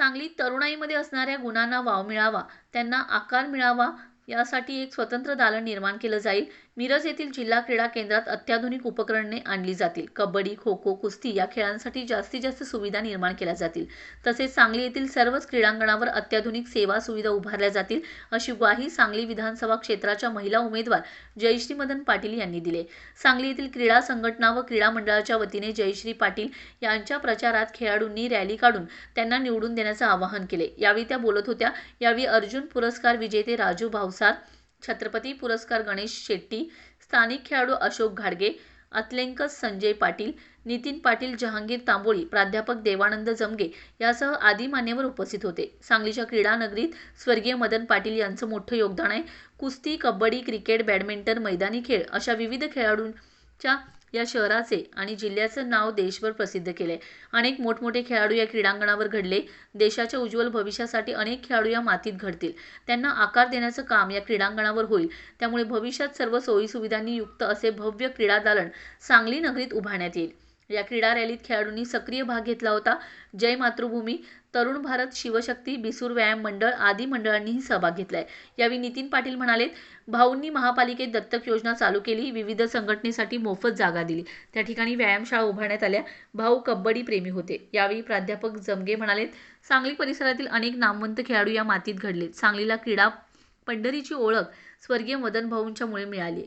चांगली तरुणाईमध्ये असणाऱ्या गुणांना वाव मिळावा त्यांना आकार मिळावा यासाठी एक स्वतंत्र दालन निर्माण केलं जाईल. मिरज येथील जिल्हा क्रीडा केंद्रात अत्याधुनिक उपकरणे आणली जातील. कबड्डी खो खो कुस्ती या खेळांसाठी जास्तीत जास्त सुविधा निर्माण केल्या जातील. तसेच सांगली येथील सर्वच क्रीडांगणावर अत्याधुनिक सेवा सुविधा उभारल्या जातील अशी ग्वाही सांगली विधानसभा क्षेत्राच्या महिला उमेदवार जयश्री मदन पाटील यांनी दिले. सांगली येथील क्रीडा संघटना व क्रीडा मंडळाच्या वतीने जयश्री पाटील यांच्या प्रचारात खेळाडूंनी रॅली काढून त्यांना निवडून देण्याचं आवाहन केले. यावेळी त्या बोलत होत्या यावेळी अर्जुन पुरस्कार विजेते राजू भावसार छत्रपती पुरस्कार गणेश शेट्टी स्थानिक खेळाडू अशोक घाडगे अतलेंकस संजय पाटील नितीन पाटील जहांगीर तांबोळी प्राध्यापक देवानंद जमगे यासह आदी मान्यवर उपस्थित होते. सांगलीच्या क्रीडा नगरीत स्वर्गीय मदन पाटील यांचं मोठं योगदान आहे. कुस्ती कबड्डी क्रिकेट बॅडमिंटन मैदानी खेळ अशा विविध खेळाडूंच्या या शहराचे आणि जिल्ह्याचं नाव देशभर प्रसिद्ध केले अनेक मोठमोठे खेळाडू या क्रीडांगणावर घडले. देशाच्या उज्ज्वल भविष्यासाठी अनेक खेळाडू या मातीत घडतील. त्यांना आकार देण्याचं काम या क्रीडांगणावर होईल. त्यामुळे भविष्यात सर्व सोयीसुविधांनी युक्त असे भव्य क्रीडा दालन सांगली नगरीत उभारण्यात येईल. या क्रीडा रॅलीत खेळाडूंनी सक्रिय भाग घेतला होता. जय मातृभूमी तरुण भारत शिवशक्ती बिसूर व्यायाम मंडळ आदी मंडळांनीही सहभाग घेतलाय. यावेळी नितीन पाटील म्हणाले भाऊंनी महापालिकेत दत्तक योजना चालू केली विविध संघटनेसाठी मोफत जागा दिली. त्या ठिकाणी व्यायामशाळा उभारण्यात आल्या. भाऊ कबड्डी प्रेमी होते. यावेळी प्राध्यापक जमगे म्हणालेत सांगली परिसरातील अनेक नामवंत खेळाडू या मातीत घडलेत. सांगलीला क्रीडा पंढरीची ओळख स्वर्गीय मदन भाऊंच्यामुळे मिळाली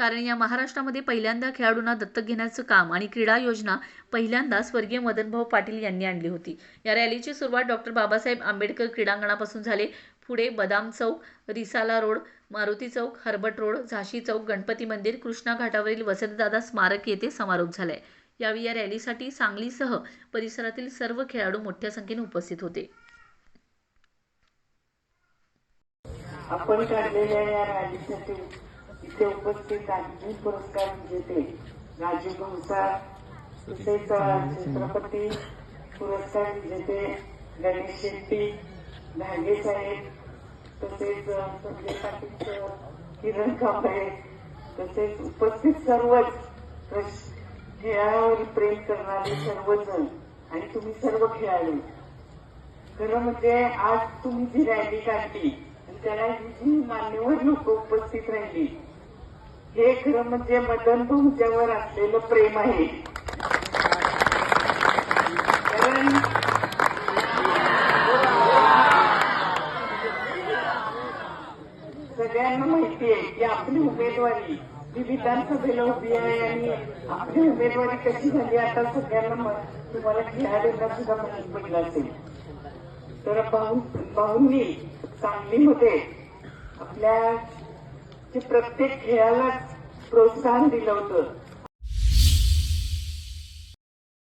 कारण या महाराष्ट्रामध्ये पहिल्यांदा खेळाडूंना दत्तक घेण्याचं काम आणि क्रीडा योजना पहिल्यांदा स्वर्गीय मदनभाऊ पाटील यांनी आणली होती. या रॅलीची सुरुवात डॉक्टर बाबासाहेब आंबेडकर क्रीडांगणापासून झाले. पुढे Badam Chowk Risala road Maruti Chowk Herbert road झाशी चौक गणपती मंदिर कृष्णा घाटावरील वसंतदादा स्मारक येथे समारोप झालाय. यावेळी या रॅलीसाठी सांगलीसह परिसरातील सर्व खेळाडू मोठ्या संख्येने उपस्थित होते. आपण काढलेल्या या रॅलीसाठी इथे उपस्थित आणखी पुरस्कार विजेते राजू भाऊसार तसेच अ, छत्रपती पुरस्कार विजेते गणेश शेट्टी धागे साहेब तसेच संजय पाटील किरण कांबळे तसेच उपस्थित सर्वच खेळावर प्रेम करणारे सर्वजण आणि तुम्ही सर्व खेळाडू. खरं म्हणजे आज तुम्ही जी रॅली काढली आणि त्याला जी मान्यवर लोक उपस्थित राहिली हे खरं म्हणजे मदन भाऊच्यावर असलेलं प्रेम आहे. कारण सगळ्यांना माहिती आहे की आपली उमेदवारी ही विधानसभेला उभी आहे आणि आपली उमेदवारी कशी झाली आता सगळ्यांना तुम्हाला खेळाडूंना सुद्धा माहिती पडलं असेल. तर भाऊ भाऊंनी सांगलीमध्ये आपल्या की प्रत्येक खेळाला प्रोत्साहन दिलं होतं.